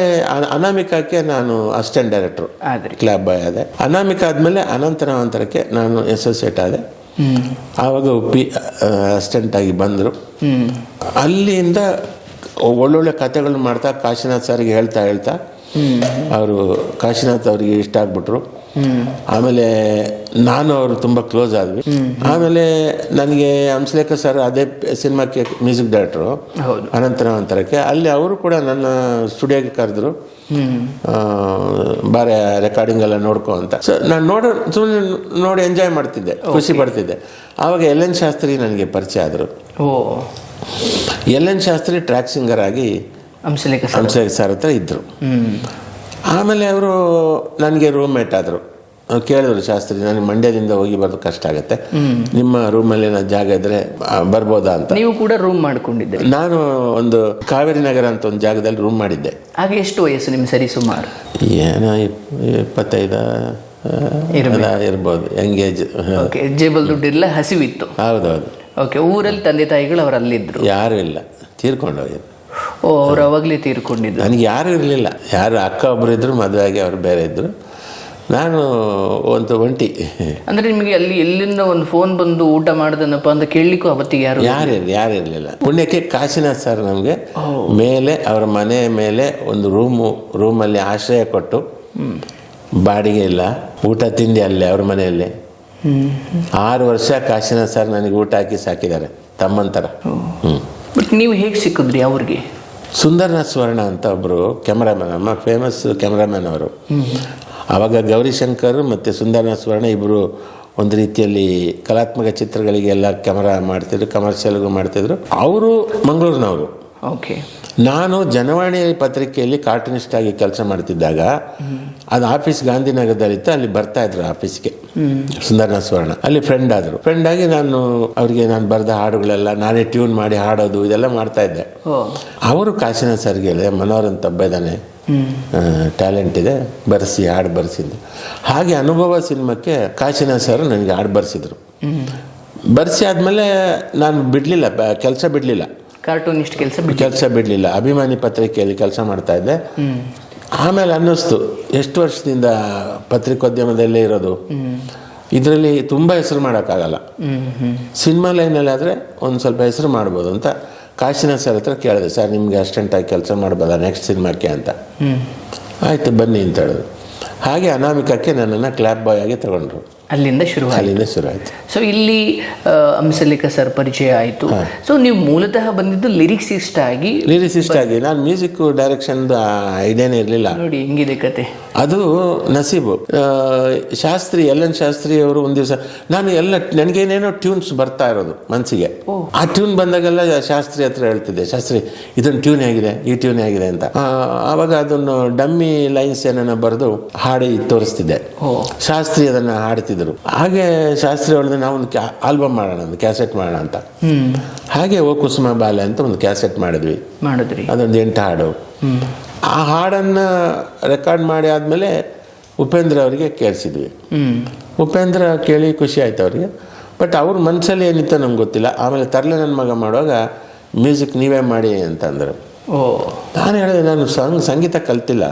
ಅನಾಮಿಕಾಕ್ಕೆ ನಾನು ಅಸಿಸ್ಟೆಂಟ್ ಡೈರೆಕ್ಟ್ರು ಆದ್ರಿ. ಕ್ಲಾಬ್ ಬಾಯ್ ಆದೆ. ಅನಾಮಿಕ ಆದಮೇಲೆ ಅನಂತರಾವಂತರಕ್ಕೆ ನಾನು ಅಸೋಸಿಯೇಟ್ ಆದೆ. ಆವಾಗ ಉಪ್ಪಿ ಅಸಿಸ್ಟೆಂಟ್ ಆಗಿ ಬಂದರು. ಅಲ್ಲಿಂದ ಒಳ್ಳೊಳ್ಳೆ ಕಥೆಗಳನ್ನ ಮಾಡ್ತಾ ಕಾಶಿನಾಥ್ ಸರ್ಗೆ ಹೇಳ್ತಾ ಹೇಳ್ತಾ ಅವರು ಕಾಶಿನಾಥ್ ಅವರಿಗೆ ಇಷ್ಟ ಆಗ್ಬಿಟ್ರು. ಆಮೇಲೆ ನಾನು ಅವರು ತುಂಬ ಕ್ಲೋಸ್ ಆದ್ವಿ. ಆಮೇಲೆ ನನಗೆ ಹಂಸಲೇಖ ಸರ್ ಅದೇ ಸಿನಿಮಾಕ್ಕೆ ಮ್ಯೂಸಿಕ್ ಡೈರೆಕ್ಟ್ರು ಹೌದು. ಅನಂತರಾವಂತರಕ್ಕೆ ಅಲ್ಲಿ ಅವರು ಕೂಡ ನನ್ನ ಸ್ಟುಡಿಯೋಗೆ ಕರೆದ್ರು. ಬಾರೆ ರೆಕಾರ್ಡಿಂಗ್ ಎಲ್ಲ ನೋಡ್ಕೊ ಅಂತ. ಸೊ ನಾನು ನೋಡೋ ಸುಮ್ಮನೆ ನೋಡಿ ಎಂಜಾಯ್ ಮಾಡ್ತಿದ್ದೆ ಖುಷಿ ಪಡ್ತಿದ್ದೆ. ಆವಾಗ ಎಲ್ ಎನ್ ಶಾಸ್ತ್ರಿ ನನಗೆ ಪರಿಚಯ ಆದರು. ಓ. L N Shastri track singer ಆಗಿ ಹಂಸಲೇಖ ಸರ್. ಹಂಸಲೇಖ ಸರ್ ಹತ್ರ ಇದ್ದರು ಆಮೇಲೆ ಅವರು ನನಗೆ ರೂಮ್ಮೇಟ್ ಆದರು. ಕೇಳಿದ್ರು ಶಾಸ್ತ್ರಿ ನನಗೆ ಮಂಡ್ಯದಿಂದ ಹೋಗಿ ಬರೋದು ಕಷ್ಟ ಆಗುತ್ತೆ. ನಿಮ್ಮ ರೂಮಲ್ಲಿ ಏನಾದ್ರು ಜಾಗ ಇದ್ರೆ ಬರ್ಬೋದಾ ಅಂತ. ನೀವು ಕೂಡ ರೂಮ್ ಮಾಡ್ಕೊಂಡಿದ್ದೆ ನಾನು ಒಂದು ಕಾವೇರಿ ನಗರ ಅಂತ ಒಂದು ಜಾಗದಲ್ಲಿ ರೂಮ್ ಮಾಡಿದ್ದೆ. ಆಗ ಎಷ್ಟು ವಯಸ್ಸು ನಿಮ್ಮ ಸರಿ ಸುಮಾರು? ಏನೋ ಇಪ್- ಇಪ್ಪತ್ತೈದ ಇರ್ಬೋದು ಎಂಗೇಜ್ ಜೇಬಲ್ ದುಡ್ಡಿಲ್ಲ ಹಸಿವಿತ್ತು. ಹೌದೌದು. ಓಕೆ ಊರಲ್ಲಿ ತಂದೆ ತಾಯಿಗಳು ಅವ್ರು ಅಲ್ಲಿದ್ರು ಯಾರು ಇಲ್ಲ ತೀರ್ಕೊಂಡೋಗಿದ್ದು ಓ ಅವ್ರು ಅವಾಗಲೇ ತೀರ್ಕೊಂಡಿದ್ದು ನನಗೆ ಯಾರು ಇರಲಿಲ್ಲ. ಯಾರು ಅಕ್ಕ ಒಬ್ಬರು ಇದ್ರು ಮದುವೆ ಆಗಿ ಅವ್ರು ಬೇರೆ ಇದ್ದರು ನಾನು ಒಂದು ಒಂಟಿ. ಅಂದ್ರೆ ನಿಮಗೆ ಅಲ್ಲಿ ಎಲ್ಲಿಂದ ಒಂದು ಫೋನ್ ಬಂದು ಊಟ ಮಾಡಿದನಪ್ಪ ಅಂತ ಕೇಳಲಿಕ್ಕೂ ಅವತ್ತಿಗೆ ಯಾರು ಯಾರು ಯಾರು ಇರಲಿಲ್ಲ. ಪುಣ್ಯಕ್ಕೆ ಕಾಶಿನಾಥ್ ಸರ್ ನಮಗೆ ಮೇಲೆ ಅವರ ಮನೆ ಮೇಲೆ ಒಂದು ರೂಮು ರೂಮಲ್ಲಿ ಆಶ್ರಯ ಕೊಟ್ಟು ಬಾಡಿಗೆ ಇಲ್ಲ. ಊಟ ತಿಂಡಿ ಅಲ್ಲೇ ಅವ್ರ ಮನೆಯಲ್ಲಿ. ಆರು ವರ್ಷ ಕಾಶಿನಾಥ್ ಸರ್ ನನಗೆ ಊಟ ಹಾಕಿ ಸಾಕಿದ್ದಾರೆ ತಮ್ಮಂತರ ಹ್ಞೂ ಬಟ್ ನೀವು ಹೇಗೆ ಸಿಕ್ಕಿದ್ರಿ ಅವ್ರಿಗೆ? ಸುಂದರ್ನಾಥ್ ಸ್ವರ್ಣ ಅಂತ ಒಬ್ಬರು ಕ್ಯಾಮ್ರಾಮನ್ ನಮ್ಮ ಫೇಮಸ್ ಕ್ಯಾಮ್ರಾಮನ್ ಅವರು. ಆವಾಗ ಗೌರಿಶಂಕರ್ ಮತ್ತು ಸುಂದರನ ಸುವರ್ಣ ಇಬ್ಬರು ಒಂದು ರೀತಿಯಲ್ಲಿ ಕಲಾತ್ಮಕ ಚಿತ್ರಗಳಿಗೆಲ್ಲ ಕ್ಯಾಮರಾ ಮಾಡ್ತಿದ್ರು ಕಮರ್ಷಿಯಲ್ಗೂ ಮಾಡ್ತಿದ್ರು. ಅವರು ಮಂಗಳೂರಿನವರು. ಓಕೆ. ನಾನು ಜನವಾಣಿ ಪತ್ರಿಕೆಯಲ್ಲಿ ಕಾರ್ಟೂನಿಸ್ಟ್ ಆಗಿ ಕೆಲಸ ಮಾಡ್ತಿದ್ದಾಗ ಅದು ಆಫೀಸ್ ಗಾಂಧಿನಗರದಲ್ಲಿತ್ತು ಅಲ್ಲಿ ಬರ್ತಾ ಇದ್ರು ಆಫೀಸ್ಗೆ. ಸುಂದರನ ಸುವರ್ಣ ಅಲ್ಲಿ ಫ್ರೆಂಡ್ ಆದರು. ಫ್ರೆಂಡ್ ಆಗಿ ನಾನು ಅವರಿಗೆ ನಾನು ಬರೆದ ಹಾಡುಗಳೆಲ್ಲ ನಾನೇ ಟ್ಯೂನ್ ಮಾಡಿ ಹಾಡೋದು ಇದೆಲ್ಲ ಮಾಡ್ತಾ ಇದ್ದೆ. ಅವರು ಕಾಶಿನ ಸರ್ಗೆ ಮನೋಹರ್ ಅಂತ ಒಬ್ಬ ಇದ್ದಾನೆ. ಟ್ಯಾಲೆಂಟ್ ಇದೆ ಬರೆಸಿ ಹಾಡು ಬರೆಸಿದ್ದು ಹಾಗೆ ಅನುಭವ ಸಿನಿಮಾಕ್ಕೆ ಕಾಶಿನಾಥ್ ಸರ್ ನನಗೆ ಹಾಡು ಬರೆಸಿದ್ರು. ಬರೆಸಿ ಆದಮೇಲೆ ನಾನು ಬಿಡಲಿಲ್ಲ ಕೆಲಸ ಬಿಡಲಿಲ್ಲ. ಕಾರ್ಟೂನಿಸ್ಟ್ ಕೆಲಸ ಕೆಲಸ ಬಿಡಲಿಲ್ಲ. ಅಭಿಮಾನಿ ಪತ್ರಿಕೆಯಲ್ಲಿ ಕೆಲಸ ಮಾಡ್ತಾ ಇದ್ದೆ. ಆಮೇಲೆ ಅನ್ನಿಸ್ತು ಎಷ್ಟು ವರ್ಷದಿಂದ ಪತ್ರಿಕೋದ್ಯಮದಲ್ಲೇ ಇರೋದು. ಇದರಲ್ಲಿ ತುಂಬ ಹೆಸರು ಮಾಡೋಕ್ಕಾಗಲ್ಲ. ಸಿನಿಮಾ ಲೈನಲ್ಲಿ ಆದರೆ ಒಂದು ಸ್ವಲ್ಪ ಹೆಸರು ಮಾಡ್ಬೋದು ಅಂತ. ಕಾಶಿನಾಥ್ ಸರ್ ಹತ್ರ ಕೇಳಿದೆ ಸರ್ ನಿಮಗೆ ಅಸ್ಟೆಂಟಾಗಿ ಕೆಲಸ ಮಾಡಬಲ್ಲ ನೆಕ್ಸ್ಟ್ ಸಿನಿಮಾಕ್ಕೆ ಅಂತ. ಆಯಿತು ಬನ್ನಿ ಅಂತ ಹೇಳಿದ್ರು. ಹಾಗೆ ಅನಾಮಿಕಕ್ಕೆ ನನ್ನನ್ನು ಕ್ಲಾಪ್ ಬಾಯ್ ಆಗಿ ತಗೊಂಡ್ರು. ಅಲ್ಲಿಂದ ಶುರು ಅಲ್ಲಿಂದ ಶುರು ಆಯಿತು ಸೊ ಇಲ್ಲಿ ಅಂಸಲಿಕ ಸರ್ ಪರಿಚಯ ಆಯಿತು. ಸೊ ನೀವು ಮೂಲತಃ ಬಂದಿದ್ದು ಲಿರಿಕ್ಸಿಸ್ಟ್ ಆಗಿ ಲಿರಿಕ್ಸಿಸ್ಟ್ ಆಗಿ. ನಾನು ಮ್ಯೂಸಿಕ್ ಡೈರೆಕ್ಷನ್ ಐಡಿಯಾನೇ ಇರಲಿಲ್ಲ. ನೋಡಿ ಹೆಂಗಿದೆ ಕತೆ. ಅದು ನಸೀಬು. ಶಾಸ್ತ್ರಿ ಎಲ್ ಎನ್ ಶಾಸ್ತ್ರಿ ಅವರು ಒಂದು ದಿವಸ ನಾನು ಎಲ್ಲ ನನಗೇನೇನೋ ಟ್ಯೂನ್ಸ್ ಬರ್ತಾ ಇರೋದು ಮನಸ್ಸಿಗೆ ಆ ಟ್ಯೂನ್ ಬಂದಾಗೆಲ್ಲ ಶಾಸ್ತ್ರಿ ಹತ್ರ ಹೇಳ್ತಿದ್ದೆ. ಶಾಸ್ತ್ರಿ ಇದೊಂದು ಟ್ಯೂನ್ ಆಗಿದೆ ಈ ಟ್ಯೂನ್ ಆಗಿದೆ ಅಂತ. ಆವಾಗ ಅದನ್ನು ಡಮ್ಮಿ ಲೈನ್ಸ್ ಏನನ್ನ ಬರೆದು ಹಾಡಿ ತೋರಿಸ್ತಿದ್ದೆ. ಶಾಸ್ತ್ರಿ ಅದನ್ನು ಹಾಡ್ತಿದ್ರು ಹಾಗೆ ಶಾಸ್ತ್ರಿ ಹೇಳಿದ್ರೆ ನಾವು ಒಂದು ಕ್ಯಾ ಆಲ್ಬಮ್ ಮಾಡೋಣ ಒಂದು ಕ್ಯಾಸೆಟ್ ಮಾಡೋಣ ಅಂತ. ಹಾಗೆ ಓ ಕುಸುಮ ಬಾಲೆ ಅಂತ ಒಂದು ಕ್ಯಾಸೆಟ್ ಮಾಡಿದ್ವಿ. ಮಾಡಿದ್ರಿ. ಅದೊಂದು ಎಂಟು ಹಾಡು. ಆ ಹಾಡನ್ನು ರೆಕಾರ್ಡ್ ಮಾಡಿ ಆದಮೇಲೆ ಉಪೇಂದ್ರ ಅವರಿಗೆ ಕೇಳಿಸಿದ್ವಿ. ಉಪೇಂದ್ರ ಕೇಳಿ ಖುಷಿ ಆಯ್ತು ಅವರಿಗೆ. ಬಟ್ ಅವ್ರ ಮನಸ್ಸಲ್ಲಿ ಏನಿತ್ತು ನಮ್ಗೆ ಗೊತ್ತಿಲ್ಲ. ಆಮೇಲೆ ತರಲೆ ನನ್ನ ಮಗ ಮಾಡುವಾಗ ಮ್ಯೂಸಿಕ್ ನೀವೇ ಮಾಡಿ ಅಂತಂದರು. ಓ. ನಾನು ಹೇಳಿದೆ ನಾನು ಸಂಗ್ ಸಂಗೀತ ಕಲ್ತಿಲ್ಲ.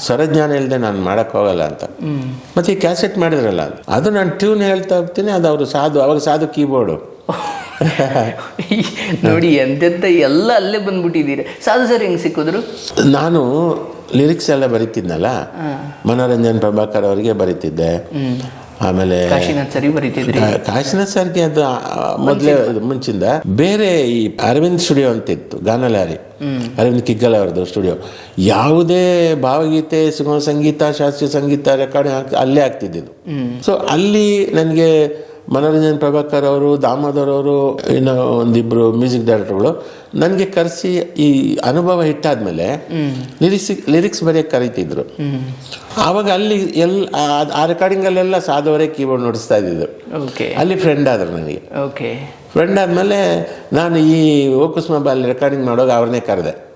ಸ್ವರಜ್ಞಾನ ಇಲ್ಲದೆ ನಾನು ಮಾಡೋಕ್ಕೋಗಲ್ಲ ಅಂತ. ಮತ್ತೆ ಈ ಕ್ಯಾಸೆಟ್ ಮಾಡಿದ್ರಲ್ಲ ಅದು ನಾನು ಟ್ಯೂನ್ ಹೇಳ್ತಾ ಹೋಗ್ತೀನಿ ಅದು ಅವರು ಸಾಧು ಅವಾಗ ಸಾಧು ಕೀಬೋರ್ಡು. ನೋಡಿ ಎಂತೆಂತ ಎಲ್ಲ ಅಲ್ಲೇ ಬಂದ್ಬಿಟ್ಟಿದ್ದೀರಿ. ಸಾಧು ಸರ್ ಹೆಂಗ್ ಸಿಕ್ಕಿದ್ರು? ನಾನು ಲಿರಿಕ್ಸ್ ಎಲ್ಲ ಬರಿತಿದ್ನಲ್ಲ ಮನೋರಂಜನ್ ಪ್ರಭಾಕರ್ ಅವರಿಗೆ ಬರೀತಿದ್ದೆ. ಆಮೇಲೆ ಕಾಶಿನಾಥ್ ಸರಿ ಬರೀತಿದ್ರಿ ಕಾಶಿನಾಥ್ ಸರ್ಗೆ ಅದು ಮೊದಲೇ ಮುಂಚಿಂದ. ಬೇರೆ ಈ ಅರವಿಂದ್ ಸ್ಟುಡಿಯೋ ಅಂತಿತ್ತು ಗಾನಲಾರಿ. ಅರವಿಂದ್ ಕಿಗ್ಗಲ್ ಅವ್ರದ್ದು ಸ್ಟುಡಿಯೋ. ಯಾವುದೇ ಭಾವಗೀತೆ ಸುಗಮ ಸಂಗೀತ ಶಾಸ್ತ್ರೀಯ ಸಂಗೀತ ರೆಕಾರ್ಡಿಂಗ್ ಅಲ್ಲೇ ಆಗ್ತಿದ್ದು ಸೊ ಅಲ್ಲಿ ನನಗೆ ಮನೋರಂಜನ್ ಪ್ರಭಾಕರ್ ಅವರು ದಾಮೋದರ್ ಅವರು ಏನೋ ಒಂದಿಬ್ರು ಮ್ಯೂಸಿಕ್ ಡೈರೆಕ್ಟರ್ಗಳು ನನಗೆ ಕರೆಸಿ ಈ ಅನುಭವ ಇಟ್ಟಾದ್ಮೇಲೆ ಲಿರಿಕ್ಸ್ ಲಿರಿಕ್ಸ್ ಬರೆಯೋಕೆ ಕರೀತಿದ್ರು. ಆವಾಗ ಅಲ್ಲಿ ಎಲ್ ಆ- ರೆಕಾರ್ಡಿಂಗಲ್ಲೆಲ್ಲ ಸಾಧುವರೇ ಕೀಬೋರ್ಡ್ ನೋಡಿಸ್ತಾ ಇದ್ದಿದ್ದು. ಓಕೆ ಅಲ್ಲಿ ಫ್ರೆಂಡ್ ಆದರು ನನಗೆ. ಓಕೆ ಫ್ರೆಂಡ್ ಆದಮೇಲೆ ನಾನು ಈ ಓಕುಸ್ಮ ಅಲ್ಲಿ ರೆಕಾರ್ಡಿಂಗ್ ಮಾಡೋವಾಗ ಅವ್ರನ್ನೇ ಕರೆದೆ.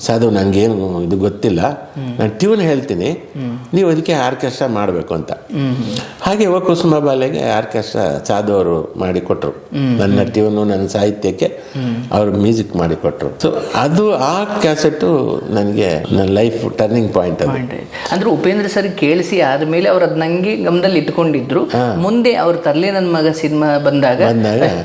ಸಾಧು ನನಗೇನು ಇದು ಗೊತ್ತಿಲ್ಲ. ನಾನು ಟ್ಯೂನ್ ಹೇಳ್ತೀನಿ. ನೀವು ಅದಕ್ಕೆ ಆರ್ಕೆಸ್ಟ್ರಾ ಮಾಡಬೇಕು ಅಂತ. ಹಾಗೆ ಯುವ ಕುಸುಮ ಬಾಲೆಗೆ ಆರ್ಕೆಸ್ಟ್ರಾ ಸಾಧು ಅವರು ಮಾಡಿಕೊಟ್ರು. ನನ್ನ ಟ್ಯೂನು ನನ್ನ ಸಾಹಿತ್ಯಕ್ಕೆ ಅವರು ಮ್ಯೂಸಿಕ್ ಮಾಡಿಕೊಟ್ರು. ಸೊ ಅದು ಆ ಕ್ಯಾಸೆಟ್ಟು ನನಗೆ ನನ್ನ ಲೈಫ್ ಟರ್ನಿಂಗ್ ಪಾಯಿಂಟ್ ಅದು. ಅಂದ್ರೆ ಉಪೇಂದ್ರ ಸರ್ ಕೇಳಿಸಿ ಆದ್ಮೇಲೆ ಅವ್ರು ಅದ್ ನಂಗೆ ಗಮನದಲ್ಲಿ ಇಟ್ಕೊಂಡಿದ್ರು. ಮುಂದೆ ಅವ್ರು ತರ್ಲೆ ನನ್ನ ಮಗ ಸಿನಿಮಾ ಬಂದಾಗ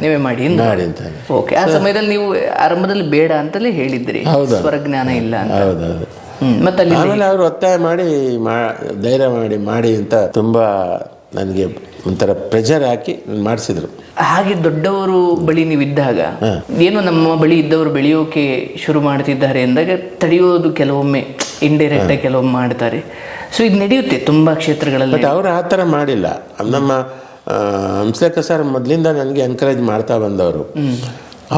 ನೀವೇ ಮಾಡಿ ಮಾಡಿ ಅಂತ ಓಕೆ ಆ ಸಮಯದಲ್ಲಿ ನೀವು ಆರಂಭದಲ್ಲಿ ಬೇಡ ಅಂತಲೇ ಹೇಳಿದ್ರಿ. ಸ್ವರಜ್ಞಾನ ಇಲ್ಲ ಅಂತ. ಹೌದೌದು ಮತ್ತೆ ಅಲ್ಲಿ ಆಮೇಲೆ ಅವರು ಒತ್ತಾಯ ಮಾಡಿ ಧೈರ್ಯ ಮಾಡಿ ಮಾಡಿ ಅಂತ ತುಂಬಾ ನನಗೆ ಒಂಥರ ಪ್ರೆಷರ್ ಹಾಕಿ ಮಾಡಿಸಿದ್ರು. ಹಾಗೆ ದೊಡ್ಡವರು ಬಳಿ ನೀವು ಇದ್ದಾಗ ಏನು ನಮ್ಮ ಬಳಿ ಇದ್ದವರು ಬೆಳೆಯೋಕೆ ಶುರು ಮಾಡ್ತಿದ್ದಾರೆ ಅಂದಾಗ ತಡೆಯೋದು ಕೆಲವೊಮ್ಮೆ ಇಂಡೈರೆಕ್ಟ್ ಆಗಿ ಕೆಲವೊಮ್ಮೆ ಮಾಡ್ತಾರೆ. ಸೊ ಇದು ನಡೆಯುತ್ತೆ ತುಂಬಾ ಕ್ಷೇತ್ರಗಳಲ್ಲಿ. ಬಟ್ ಅವರು ಆ ಥರ ಮಾಡಿಲ್ಲ. ನಮ್ಮ ಹಂಸಲೇಖ ಸರ್ ಮೊದಲಿಂದ ನನಗೆ ಎನ್ಕರೇಜ್ ಮಾಡ್ತಾ ಬಂದವರು.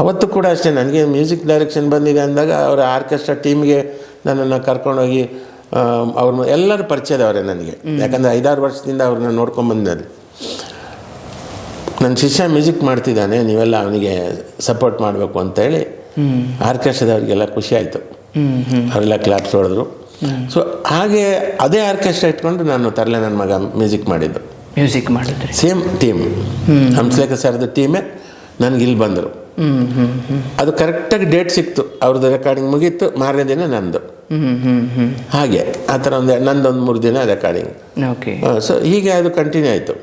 ಅವತ್ತು ಕೂಡ ಅಷ್ಟೇ ನನಗೆ ಮ್ಯೂಸಿಕ್ ಡೈರೆಕ್ಷನ್ ಬಂದಿದೆ ಅಂದಾಗ ಅವರ ಆರ್ಕೆಸ್ಟ್ರಾ ಟೀಮ್ಗೆ ನನ್ನನ್ನು ಕರ್ಕೊಂಡೋಗಿ ಅವ್ರ ಎಲ್ಲರೂ ಪರಿಚಯದವರೇ ನನಗೆ. ಯಾಕಂದರೆ ಐದಾರು ವರ್ಷದಿಂದ ಅವ್ರನ್ನ ನೋಡ್ಕೊಂಬಂದೆ ನನ್ನ ಶಿಷ್ಯ ಮ್ಯೂಸಿಕ್ ಮಾಡ್ತಿದ್ದಾನೆ ನೀವೆಲ್ಲ ಅವನಿಗೆ ಸಪೋರ್ಟ್ ಮಾಡಬೇಕು ಅಂತೇಳಿ ಆರ್ಕೆಸ್ಟ್ರಾದವ್ರಿಗೆಲ್ಲ ಖುಷಿ ಆಯಿತು. ಅವರೆಲ್ಲ ಕ್ಲಾಪ್ಸ್ ಹೊಡೆದ್ರು. ಸೊ ಹಾಗೆ ಅದೇ ಆರ್ಕೆಸ್ಟ್ರಾ ಇಟ್ಕೊಂಡು ನಾನು ತರಲೆ ನನ್ನ ಮಗ ಮ್ಯೂಸಿಕ್ ಮಾಡಿದ್ದು. ಮ್ಯೂಸಿಕ್ ಮಾಡಿದ್ರಿ. ಸೇಮ್ ಟೀಮ್ ಹಂಸಲೇಖ ಸರ್ದು ಟೀಮೇ ನನಗೆ ಇಲ್ಲಿ ಬಂದರು. ಅದು ಕರೆಕ್ಟಾಗಿ ಡೇಟ್ ಸಿಕ್ತು. ಅವ್ರದ್ದು ರೆಕಾರ್ಡಿಂಗ್ ಮುಗೀತು ಮಾರನೇ ದಿನ ನಂದು. ಹಾಗೆ ಆ ಥರ ಒಂದು ನಂದೊಂದು ಮೂರು ದಿನ ರೆಕಾರ್ಡಿಂಗ್ ಓಕೆ ಸೊ ಹೀಗೆ ಅದು ಕಂಟಿನ್ಯೂ ಆಯಿತು.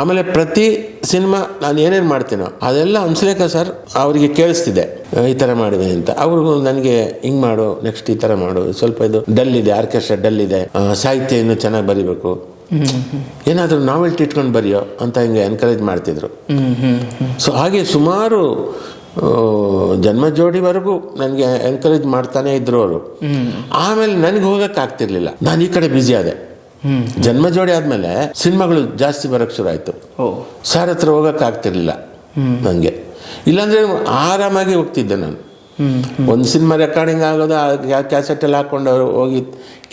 ಆಮೇಲೆ ಪ್ರತಿ ಸಿನಿಮಾ ನಾನು ಏನೇನು ಮಾಡ್ತೀನೋ ಅದೆಲ್ಲ ಹಂಸಲೇಖ ಸರ್ ಅವರಿಗೆ ಕೇಳಿಸ್ತಿದೆ. ಈ ಥರ ಮಾಡಿದೆ ಅಂತ. ಅವ್ರಿಗೂ ನನಗೆ ಹಿಂಗೆ ಮಾಡು ನೆಕ್ಸ್ಟ್ ಈ ಥರ ಮಾಡು ಸ್ವಲ್ಪ ಇದು ಡಲ್ ಇದೆ ಆರ್ಕೆಸ್ಟ್ರಾ ಡಲ್ ಇದೆ ಸಾಹಿತ್ಯ ಇನ್ನೂ ಚೆನ್ನಾಗಿ ಬರಿಬೇಕು. ಏನಾದರೂ ನಾವೆಲ್ಟಿ ಇಟ್ಕೊಂಡು ಬರೆಯೋ ಅಂತ ಹಿಂಗೆ ಎನ್ಕರೇಜ್ ಮಾಡ್ತಿದ್ರು. ಸೊ ಹಾಗೆ ಸುಮಾರು ಜನ್ಮ ಜೋಡಿವರೆಗೂ ನನಗೆ ಎನ್ಕರೇಜ್ ಮಾಡ್ತಾನೆ ಇದ್ರು ಅವರು. ಆಮೇಲೆ ನನಗೆ ಹೋಗಕ್ಕೆ ಆಗ್ತಿರ್ಲಿಲ್ಲ. ನಾನು ಈ ಕಡೆ ಬ್ಯುಸಿ ಆದೆ. ಜನ್ಮ ಜೋಡಿ ಆದಮೇಲೆ ಸಿನಿಮಾಗಳು ಜಾಸ್ತಿ ಬರೋಕ್ಕೆ ಶುರು ಆಯಿತು. ಸರ್ ಹತ್ರ ಹೋಗಕ್ಕೆ ಆಗ್ತಿರ್ಲಿಲ್ಲ ನನಗೆ ಇಲ್ಲಾಂದರೆ ಆರಾಮಾಗಿ ಹೋಗ್ತಿದ್ದೆ ನಾನು. ಒಂದು ಸಿನಿಮಾ ರೆಕಾರ್ಡಿಂಗ್ ಆಗೋದು ಕ್ಯಾಸೆಟ್ ಕ್ಯಾಸೆಟಲ್ಲಿ ಹಾಕ್ಕೊಂಡು ಅವರು ಹೋಗಿ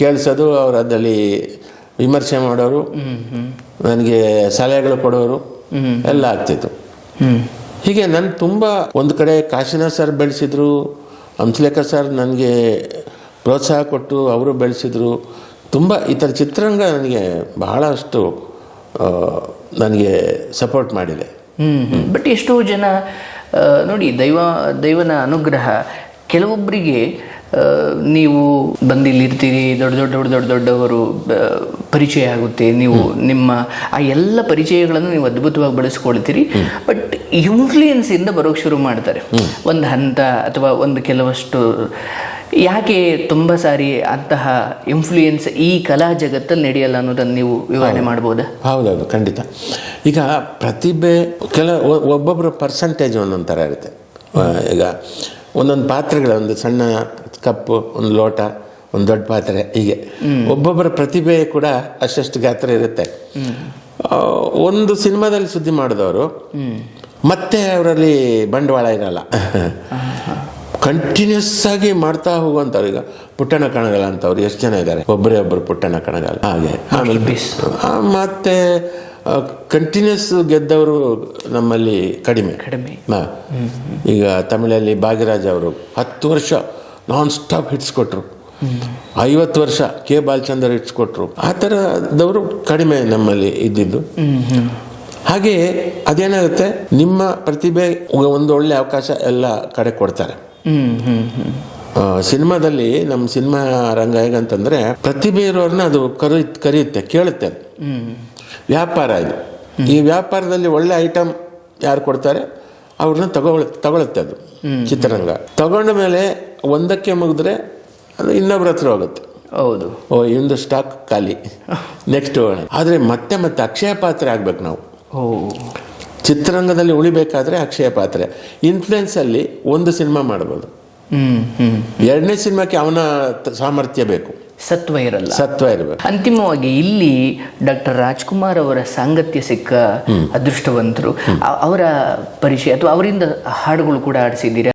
ಕೇಳಿಸೋದು ಅವ್ರು ಅದರಲ್ಲಿ ವಿಮರ್ಶೆ ಮಾಡೋರು, ನನಗೆ ಸಲಹೆಗಳು ಕೊಡೋರು. ಎಲ್ಲ ಆಗ್ತಿತ್ತು ಹೀಗೆ ನಾನು ತುಂಬ ಒಂದು ಕಡೆ ಕಾಶಿನಾಥ್ ಸರ್ ಬೆಳೆಸಿದ್ರು ಹಂಸಲೇಖ ಸರ್ ನನಗೆ ಪ್ರೋತ್ಸಾಹ ಕೊಟ್ಟು ಅವರು ಬೆಳೆಸಿದ್ರು, ತುಂಬ ಈ ಥರ ಚಿತ್ರರಂಗ ನನಗೆ ಬಹಳಷ್ಟು ನನಗೆ ಸಪೋರ್ಟ್ ಮಾಡಿದೆ ಬಟ್ ಎಷ್ಟೋ ಜನ ನೋಡಿ ದೈವ, ದೈವನ ಅನುಗ್ರಹ ಕೆಲವೊಬ್ಬರಿಗೆ ನೀವು ಬಂದು ಇಲ್ಲಿರ್ತೀರಿ ದೊಡ್ಡ ದೊಡ್ಡ ದೊಡ್ಡ ದೊಡ್ಡ ದೊಡ್ಡವರು ಪರಿಚಯ ಆಗುತ್ತೆ. ನೀವು ನಿಮ್ಮ ಆ ಎಲ್ಲ ಪರಿಚಯಗಳನ್ನು ನೀವು ಅದ್ಭುತವಾಗಿ ಬಳಸ್ಕೊಳ್ತೀರಿ. ಬಟ್ ಇನ್ಫ್ಲೂಯೆನ್ಸ್ ಇಂದ ಬರೋಕ್ಕೆ ಶುರು ಮಾಡ್ತಾರೆ. ಒಂದು ಹಂತ ಅಥವಾ ಒಂದು ಕೆಲವಷ್ಟು ಯಾಕೆ ತುಂಬ ಸಾರಿ ಅಂತಹ ಇನ್ಫ್ಲೂಯೆನ್ಸ್ ಈ ಕಲಾ ಜಗತ್ತಲ್ಲಿ ನಡೆಯಲ್ಲ ಅನ್ನೋದನ್ನು ನೀವು ವಿವರಣೆ ಮಾಡ್ಬೋದಾ? ಹೌದೌದು ಖಂಡಿತ. ಈಗ ಪ್ರತಿಭೆ ಕೆಲ ಒಬ್ಬೊಬ್ಬರು ಒಬ್ಬೊಬ್ಬರ ಪರ್ಸಂಟೇಜ್ ಒಂದೊಂದು ಥರ ಇರುತ್ತೆ. ಈಗ ಒಂದೊಂದು ಪಾತ್ರೆಗಳು ಒಂದು ಸಣ್ಣ ಕಪ್ಪು ಒಂದು ಲೋಟ ಒಂದು ದೊಡ್ಡ ಪಾತ್ರೆ ಹೀಗೆ. ಒಬ್ಬೊಬ್ಬರ ಪ್ರತಿಭೆ ಕೂಡ ಅಷ್ಟಷ್ಟು ಗಾತ್ರ ಇರುತ್ತೆ. ಒಂದು ಸಿನಿಮಾದಲ್ಲಿ ಸುದ್ದಿ ಮಾಡಿದವರು ಮತ್ತೆ ಅವರಲ್ಲಿ ಬಂಡವಾಳ ಇರಲ್ಲ. ಕಂಟಿನ್ಯೂಸ್ ಆಗಿ ಮಾಡ್ತಾ ಹೋಗುವಂಥವ್ರು ಈಗ. ಪುಟ್ಟಣ ಕಣಗಾಲ ಅಂತವ್ರು ಎಷ್ಟು ಜನ ಇದ್ದಾರೆ? ಒಬ್ಬರೇ ಒಬ್ಬರು ಪುಟ್ಟಣ ಕಣಗಾಲ. ಹಾಗೆ. ಆಮೇಲೆ ಮತ್ತೆ ಕಂಟಿನ್ಯೂಸ್ ಗೆದ್ದವರು ನಮ್ಮಲ್ಲಿ ಕಡಿಮೆ. ಕಡಿಮೆ. ಹಾ. ಈಗ ತಮಿಳಲ್ಲಿ ಭಾಗ್ಯರಾಜ್ ಅವರು ಹತ್ತು ವರ್ಷ ನಾನ್ ಸ್ಟಾಪ್ ಹಿಟ್ಸ್ ಕೊಟ್ರು. ಐವತ್ತು ವರ್ಷ ಕೆ ಬಾಲಚಂದ್ರ ಹಿಟ್ಸ್ ಕೊಟ್ಟರು ಆ ಥರದವರು ಕಡಿಮೆ ನಮ್ಮಲ್ಲಿ ಇದ್ದಿದ್ದು. ಹಾಗೆ ಅದೇನಾಗುತ್ತೆ? ನಿಮ್ಮ ಪ್ರತಿಭೆ ಒಂದು ಒಳ್ಳೆ ಅವಕಾಶ ಎಲ್ಲ ಕಡೆ ಕೊಡ್ತಾರೆ. ಸಿನಿಮಾದಲ್ಲಿ ನಮ್ಮ ಸಿನಿಮಾ ರಂಗ ಹೇಗಂತಂದ್ರೆ ಪ್ರತಿಭೆ ಇರೋರನ್ನ ಅದು ಕರಿ ಕರೆಯುತ್ತೆ ಕೇಳುತ್ತೆ. ವ್ಯಾಪಾರ ಇದು. ಈ ವ್ಯಾಪಾರದಲ್ಲಿ ಒಳ್ಳೆ ಐಟಮ್ ಯಾರು ಕೊಡ್ತಾರೆ? ಅವ್ರನ್ನ ತಗೊಳ್ ತಗೊಳತ್ತೆ ಅದು ಚಿತ್ರರಂಗ. ತಗೊಂಡ ಮೇಲೆ ಒಂದಕ್ಕೆ ಮುಗಿದ್ರೆ ಅದು ಇನ್ನೊಬ್ರ ಹತ್ರ ಹೋಗುತ್ತೆ. ಹೌದು. ಓ ಇಂದು ಸ್ಟಾಕ್ ಖಾಲಿ. ನೆಕ್ಸ್ಟ್ ಆದರೆ ಮತ್ತೆ ಮತ್ತೆ ಅಕ್ಷಯ ಪಾತ್ರೆ ಆಗ್ಬೇಕು ನಾವು. ಚಿತ್ರರಂಗದಲ್ಲಿ ಉಳಿಬೇಕಾದ್ರೆ ಅಕ್ಷಯ ಪಾತ್ರೆ. ಇನ್ಫ್ಲುಯೆನ್ಸಲ್ಲಿ ಒಂದು ಸಿನಿಮಾ ಮಾಡ್ಬೋದು. ಎರಡನೇ ಸಿನಿಮಾಕ್ಕೆ ಅವನ ಸಾಮರ್ಥ್ಯ ಬೇಕು. ಸತ್ವ ಇರಲ್ಲ. ಸತ್ವ ಇರಬೇಕು. ಅಂತಿಮವಾಗಿ ಇಲ್ಲಿ ಡಾಕ್ಟರ್ ರಾಜ್ಕುಮಾರ್ ಅವರ ಸಾಂಗತ್ಯ ಸಿಕ್ಕ ಅದೃಷ್ಟವಂತರು. ಅವರ ಪರಿಚಯ ಅಥವಾ ಅವರಿಂದ ಹಾಡುಗಳು ಕೂಡ ಆಡಿಸಿದ್ದೀರಾ